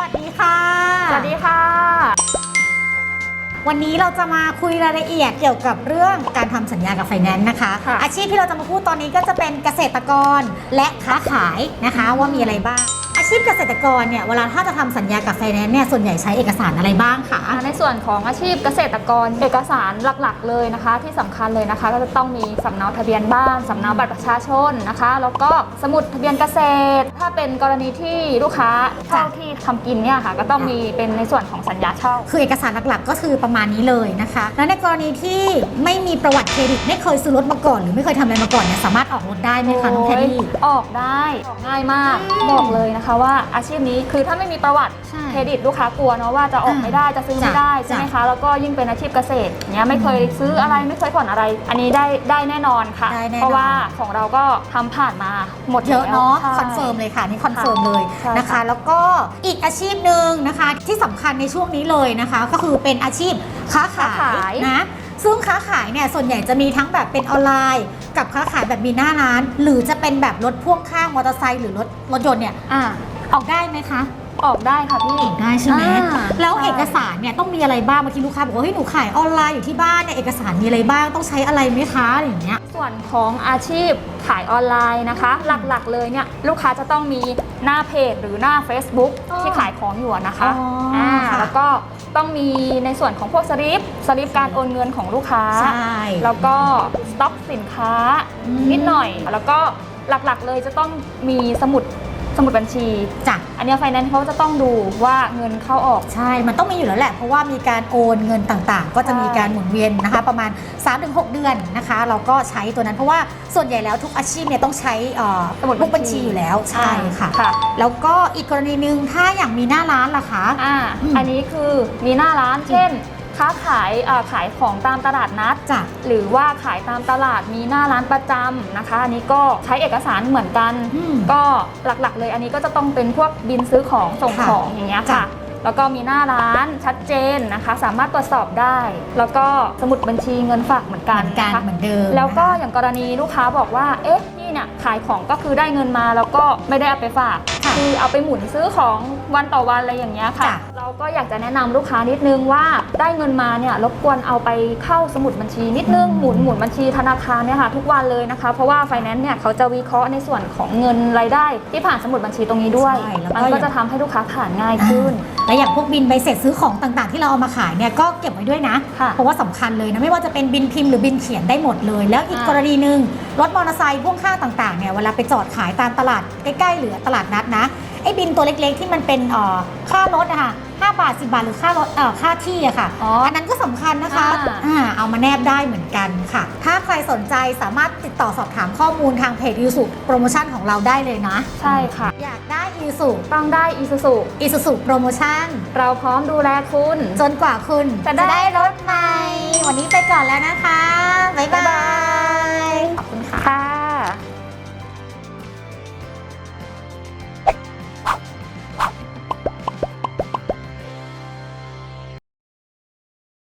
วัสดีค่ะ สวัสดีค่ะ วันนี้เราจะมาคุยรายละเอียดเกี่ยวกับเรื่องการทำสัญญากับไฟแนนซ์นะคะค่ะอาชีพที่เราจะมาพูดตอนนี้ก็จะเป็นเกษตรกรและค้าขายนะคะว่ามีอะไรบ้างอา ชีพเกษตรกรเนี่ยเวลาถ้าจะทำสัญญากับไฟแนนซ์เนี่ยส่วนใหญ่ใช้เอกสารอะไรบ้างคะในส่วนของอาชีพเกษตรกรเอกสารหลักๆ เลยนะคะ ที่สำคัญเลยนะคะ ก็จะต้องมีสำเนาทะเบียนบ้านสำเนาบัตรประชาชนนะคะ แล้วก็สมุดทะเบียนเกษตร ถ้าเป็นกรณีที่ลูกค้าเช่าที่ทำกินเนี่ยค่ะ ก็ต้องมีเป็นในส่วนของสัญญาเช่า คือเอกสารหลักๆ ก็คือประมาณนี้เลยนะคะ แล้วในกรณีที่ไม่มีประวัติเครดิตไม่เคยซื้อรถมาก่อน หรือไม่เคยทำอะไรมาก่อนเนี่ยสามารถออกรถได้ไหมคะน้องแคดดี้ออกได้ออกง่ายมากอืมบอกเลยนะคะว่าอาชีพนี้คือถ้าไม่มีประวัติใช่เครดิตลูกค้ากลัวเนาะว่าจะออกไม่ได้จะซื้อไม่ได้จ้ะใช่ไหมคะแล้วก็ยิ่งเป็นอาชีพเกษตรเนี้ยไม่เคยซื้ออะไรไม่เคยผ่อนอะไร อันนี้ได้ได้แน่นอนค่ะ ได้แน่นอน เพราะว่าของเราก็ทำผ่านมาหมดเยอะเนาะแล้วคอนเฟิร์มเลยค่ะนี่คอนเฟิร์มเลยใช่นะคะค่ะแล้วก็อีกอาชีพหนึ่งนะคะที่สำคัญในช่วงนี้เลยนะคะ ก็คือเป็นอาชีพค้าขายนะ ซึ่งค้าขายเนี่ยส่วนใหญ่จะมีทั้งแบบเป็นออนไลน์ กับค้าขายแบบมีหน้าร้าน หรือจะเป็นแบบรถพ่วงข้างมอเตอร์ไซค์หรือรถรถยนต์เนี่ยอ่าออกได้ไหมคะออกได้ค่ะพี่ได้ใช่ไหมอ่าแล้วใช่ เอกสารเนี่ยต้องมีอะไรบ้างบางทีลูกค้าบอกว่าเฮ้ยหนูขายออนไลน์อยู่ที่บ้านเนี่ยเอกสารมีอะไรบ้างต้องใช้อะไรไหมคะอะไรอย่างเงี้ย ส่วนของอาชีพขายออนไลน์นะคะ หลักๆเลยเนี่ยลูกค้าจะต้องมีหน้าเพจหรือหน้า Facebook อ๋อที่ขายของอยู่อะนะคะอ๋ออ่าค่ะ แล้วก็ ต้องมีในส่วนของพวกสลิปสลิปการโอนเงินของลูกค้า ใช่ แล้วก็สต็อกสินค้าอืม นิดหน่อย แล้วก็หลักๆเลยจะต้องมีสมุด สมุดบัญชี จ้ะ อันเนี้ไฟแนนซ์เขาจะต้องดูว่าเงินเข้าออก ใช่ มันต้องมีอยู่แล้วแหละ เพราะว่ามีการโอนเงินต่างๆ ก็จะมีการหมุนเวียนนะคะ ประมาณ 3-6 เดือนนะคะ เราก็ใช้ตัวนั้นเพราะว่าส่วนใหญ่แล้วทุกอาชีพเนี่ยต้องใช้เอ่อสมุดบุ๊กบัญชีอยู่แล้วใช่ค่ะ ค่ะ แล้วก็อีกกรณีหนึ่งถ้าอย่างมีหน้าร้านล่ะคะ อ่าอืม อันนี้คือมีหน้าร้านเช่น ค้าขายเอ่อขายของตามตลาดนัดจ้ะหรือว่าขายตามตลาดมีหน้าร้านประจำนะคะ อันนี้ก็ใช้เอกสารเหมือนกันอืมก็หลักๆ เลยอันนี้ก็จะต้องเป็นพวกบินซื้อของส่งค่ะของอย่างเงี้ยจ้ะค่ะแล้วก็มีหน้าร้านชัดเจนนะคะ สามารถตรวจสอบได้ แล้วก็สมุดบัญชีเงินฝากเหมือนเหกันมือนกันนะคะเหมือนเดิมแล้วก็นะคะอย่างกรณีลูกค้าบอกว่าเอ๊ะนี่เนี่ยขายของก็คือได้เงินมาแล้วก็ไม่ได้เอาไปฝาก ค่ะคือเอาไปหมุนซื้อของวันต่อวันอะไรอย่างเงี้ยค่ะ จ้ะ เราก็อยากจะแนะนำลูกค้านิดนึงว่าได้เงินมาเนี่ยรบกวนเอาไปเข้าสมุดบัญชีนิดนึงหมุนหมุนบัญชีธนาคารเนี่ยค่ะทุกวันเลยนะคะ เพราะว่าไฟแนนซ์เนี่ยเขาจะวิเคราะห์ในส่วนของเงินรายได้ ที่ผ่านสมุดบัญชีตรงนี้ด้วย ใช่แล้วก็ มันก็จะทำให้ลูกค้าผ่านง่ายขึ้น และอย่างพวกบินใบเสร็จซื้อของต่างๆ ที่เราเอามาขายเนี่ยก็เก็บไว้ด้วยนะ ค่ะเพราะว่าสำคัญเลยนะไม่ว่าจะเป็นบินพิมพ์หรือบินเขียนได้หมดเลย แล้วอีกอ่ากรณีหนึ่งรถมอเตอร์ไซค์พ่วงข้างต่างๆเนี่ยเวลาไปจอดขายตามตลาดใกล้ๆหรือตลาดนัดนะไอ้บินตัวเล็กๆที่มันเป็นเอ่อค่ารถอะค่ะ5บาท10บาทหรือค่ารถเอ่อค่าที่อะค่ะอ๋ออันนั้นก็สำคัญนะคะอ่า อ่าเอามาแนบได้เหมือนกันค่ะ ถ้าใครสนใจสามารถติดต่อสอบถามข้อมูลทางเพจยูสุโปรโมชั่นของเราได้เลยนะใช่ค่ะ อยากได้ยูสุต้องได้อีซูซูอีสุสุโปรโมชั่น เราพร้อมดูแลคุณ จนกว่าคุณจะได้รถใหม่ วันนี้ไปก่อนแล้วนะคะบ๊ายบาย